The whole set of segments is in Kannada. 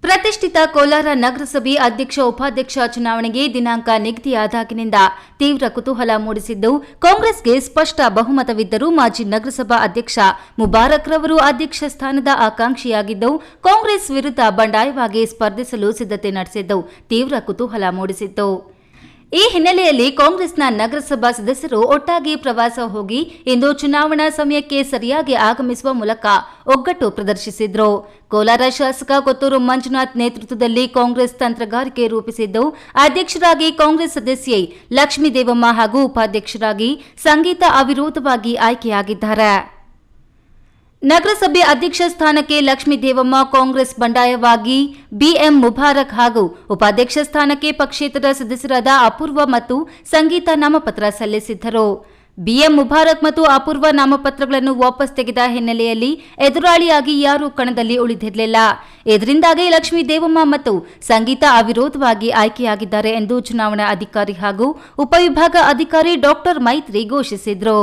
ಪ್ರತಿಷ್ಠಿತ ಕೋಲಾರ ನಗರಸಭೆ ಅಧ್ಯಕ್ಷ, ಉಪಾಧ್ಯಕ್ಷ ಚುನಾವಣೆಗೆ ದಿನಾಂಕ ನಿಗದಿಯಾದಾಗಿನಿಂದ ತೀವ್ರ ಕುತೂಹಲ ಮೂಡಿಸಿದ್ದು, ಕಾಂಗ್ರೆಸ್ಗೆ ಸ್ಪಷ್ಟ ಬಹುಮತವಿದ್ದರೂ ಮಾಜಿ ನಗರಸಭಾ ಅಧ್ಯಕ್ಷ ಮುಬಾರಕ್ ರವರು ಅಧ್ಯಕ್ಷ ಸ್ಥಾನದ ಆಕಾಂಕ್ಷಿಯಾಗಿದ್ದು, ಕಾಂಗ್ರೆಸ್ ವಿರುದ್ಧ ಬಂಡಾಯವಾಗಿ ಸ್ಪರ್ಧಿಸಲು ಸಿದ್ಧತೆ ನಡೆಸಿದ್ದು ತೀವ್ರ ಕುತೂಹಲ ಮೂಡಿಸಿತ್ತು. ಈ ಹಿನ್ನೆಲೆಯಲ್ಲಿ ಕಾಂಗ್ರೆಸ್ನ ನಗರಸಭಾ ಸದಸ್ಯರು ಒಟ್ಟಾಗಿ ಪ್ರವಾಸ ಹೋಗಿ ಇಂದು ಚುನಾವಣಾ ಸಮಯಕ್ಕೆ ಸರಿಯಾಗಿ ಆಗಮಿಸುವ ಮೂಲಕ ಒಗ್ಗಟ್ಟು ಪ್ರದರ್ಶಿಸಿದ್ರು. ಕೋಲಾರ ಶಾಸಕ ಕೊತ್ತೂರು ಮಂಜುನಾಥ್ ನೇತೃತ್ವದಲ್ಲಿ ಕಾಂಗ್ರೆಸ್ ತಂತ್ರಗಾರಿಕೆ ರೂಪಿಸಿದ್ದು, ಅಧ್ಯಕ್ಷರಾಗಿ ಕಾಂಗ್ರೆಸ್ ಸದಸ್ಯೆ ಲಕ್ಷ್ಮೀ ದೇವಮ್ಮ ಹಾಗೂ ಉಪಾಧ್ಯಕ್ಷರಾಗಿ ಸಂಗೀತ ಅವಿರೋಧವಾಗಿ ಆಯ್ಕೆಯಾಗಿದ್ದಾರೆ. ನಗರಸಭೆ ಅಧ್ಯಕ್ಷ ಸ್ಥಾನಕ್ಕೆ ಲಕ್ಷ್ಮೀ ದೇವಮ್ಮ ಕಾಂಗ್ರೆಸ್ ಬಂಡಾಯವಾಗಿ ಬಿಎಂ ಮುಬಾರಕ್ ಹಾಗೂ ಉಪಾಧ್ಯಕ್ಷ ಸ್ಥಾನಕ್ಕೆ ಪಕ್ಷೇತರ ಸದಸ್ಯರಾದ ಅಪೂರ್ವ ಮತ್ತು ಸಂಗೀತ ನಾಮಪತ್ರ ಸಲ್ಲಿಸಿದ್ದರು. ಬಿಎಂ ಮುಬಾರಕ್ ಮತ್ತು ಅಪೂರ್ವ ನಾಮಪತ್ರಗಳನ್ನು ವಾಪಸ್ ತೆಗೆದ ಹಿನ್ನೆಲೆಯಲ್ಲಿ ಎದುರಾಳಿಯಾಗಿ ಯಾರೂ ಕಣದಲ್ಲಿ ಉಳಿದಿರಲಿಲ್ಲ. ಇದರಿಂದಾಗಿ ಲಕ್ಷ್ಮೀ ದೇವಮ್ಮ ಮತ್ತು ಸಂಗೀತ ಅವಿರೋಧವಾಗಿ ಆಯ್ಕೆಯಾಗಿದ್ದಾರೆ ಎಂದು ಚುನಾವಣಾ ಅಧಿಕಾರಿ ಹಾಗೂ ಉಪವಿಭಾಗ ಅಧಿಕಾರಿ ಡಾಕ್ಟರ್ ಮೈತ್ರಿ ಘೋಷಿಸಿದರು.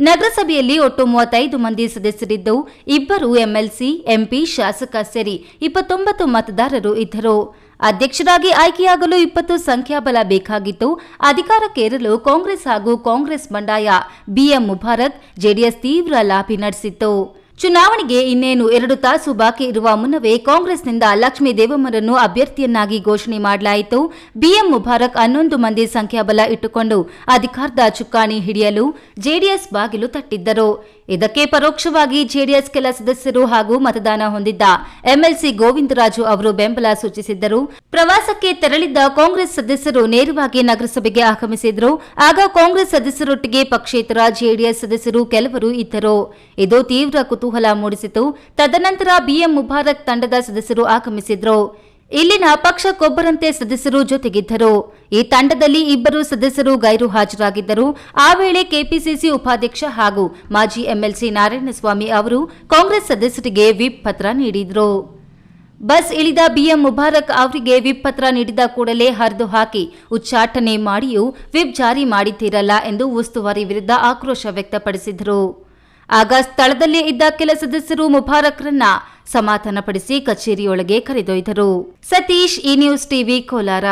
ನಗರಸಭೆಯಲ್ಲಿ ಒಟ್ಟು ಮೂವತ್ತೈದು ಮಂದಿ ಸದಸ್ಯರಿದ್ದು, ಇಬ್ಬರು ಎಂಎಲ್ಸಿ, ಎಂಪಿ, ಶಾಸಕ ಸೇರಿ ಇಪ್ಪತ್ತೊಂಬತ್ತು ಮತದಾರರು ಇದ್ದರು. ಅಧ್ಯಕ್ಷರಾಗಿ ಆಯ್ಕೆಯಾಗಲು ಇಪ್ಪತ್ತು ಸಂಖ್ಯಾಬಲ ಬೇಕಾಗಿತ್ತು. ಅಧಿಕಾರಕ್ಕೇರಲು ಕಾಂಗ್ರೆಸ್ ಹಾಗೂ ಕಾಂಗ್ರೆಸ್ ಬಂಡಾಯ. ಬಿಎಂ ಮುಬಾರಕ್, ಜೆಡಿಎಸ್ ತೀವ್ರ ಲಾಭಿ ನಡೆಸಿತ್ತು. ಚುನಾವಣೆಗೆ ಇನ್ನೇನು ಎರಡು ತಾಸು ಬಾಕಿ ಇರುವ ಮುನ್ನವೇ ಕಾಂಗ್ರೆಸ್ನಿಂದ ಲಕ್ಷ್ಮೀ ದೇವಮ್ಮರನ್ನು ಅಭ್ಯರ್ಥಿಯನ್ನಾಗಿ ಘೋಷಣೆ ಮಾಡಲಾಯಿತು. ಬಿಎಂ ಮುಬಾರಕ್ ಹನ್ನೊಂದು ಮಂದಿ ಸಂಖ್ಯಾಬಲ ಇಟ್ಟುಕೊಂಡು ಅಧಿಕಾರದ ಚುಕ್ಕಾಣಿ ಹಿಡಿಯಲು ಜೆಡಿಎಸ್ ಬಾಗಿಲು ತಟ್ಟಿದ್ದರು. ಇದಕ್ಕೆ ಪರೋಕ್ಷವಾಗಿ ಜೆಡಿಎಸ್ ಕೆಲ ಸದಸ್ಯರು ಹಾಗೂ ಮತದಾನ ಹೊಂದಿದ್ದ ಎಂಎಲ್ಸಿ ಗೋವಿಂದರಾಜು ಅವರು ಬೆಂಬಲ ಸೂಚಿಸಿದ್ದರು. ಪ್ರವಾಸಕ್ಕೆ ತೆರಳಿದ್ದ ಕಾಂಗ್ರೆಸ್ ಸದಸ್ಯರು ನೇರವಾಗಿ ನಗರಸಭೆಗೆ ಆಗಮಿಸಿದ್ರು. ಆಗ ಕಾಂಗ್ರೆಸ್ ಸದಸ್ಯರೊಟ್ಟಿಗೆ ಪಕ್ಷೇತರ ಜೆಡಿಎಸ್ ಸದಸ್ಯರು ಕೆಲವರು ಇದ್ದರು. ಇದು ತೀವ್ರ ಕುತೂಹಲ ಮೂಡಿಸಿತು. ತದನಂತರ ಬಿಎಂ ಮುಬಾರಕ್ ತಂಡದ ಸದಸ್ಯರು ಆಗಮಿಸಿದ್ರು. ಇಲ್ಲಿನ ಪಕ್ಷಕ್ಕೊಬ್ಬರಂತೆ ಸದಸ್ಯರು ಜೊತೆಗಿದ್ದರು. ಈ ತಂಡದಲ್ಲಿ ಇಬ್ಬರು ಸದಸ್ಯರು ಗೈರು ಹಾಜರಾಗಿದ್ದರು. ಆ ವೇಳೆ ಕೆಪಿಸಿಸಿ ಉಪಾಧ್ಯಕ್ಷ ಹಾಗೂ ಮಾಜಿ ಎಂಎಲ್ಸಿ ನಾರಾಯಣಸ್ವಾಮಿ ಅವರು ಕಾಂಗ್ರೆಸ್ ಸದಸ್ಯರಿಗೆ ವಿಪ್ ಪತ್ರ ನೀಡಿದರು. ಬಸ್ ಇಳಿದ ಬಿಎಂ ಮುಬಾರಕ್ ಅವರಿಗೆ ವಿಪ್ ಪತ್ರ ನೀಡಿದ ಕೂಡಲೇ ಹರಿದು ಹಾಕಿ ಉಚ್ಚಾಟನೆ ಮಾಡಿಯೂ ವಿಪ್ ಜಾರಿ ಮಾಡಿದ್ದೀರಲ್ಲ ಎಂದು ಉಸ್ತುವಾರಿ ವಿರುದ್ಧ ಆಕ್ರೋಶ ವ್ಯಕ್ತಪಡಿಸಿದರು. ಆಗ ಸ್ಥಳದಲ್ಲೇ ಇದ್ದ ಕೆಲ ಸದಸ್ಯರು ಮುಬಾರಕ್ರನ್ನ ಸಮಾಧಾನಪಡಿಸಿ ಕಚೇರಿಯೊಳಗೆ ಕರೆದೊಯ್ದರು. ಸತೀಶ್ ಈ ನ್ಯೂಸ್ ಟಿವಿ ಕೋಲಾರ.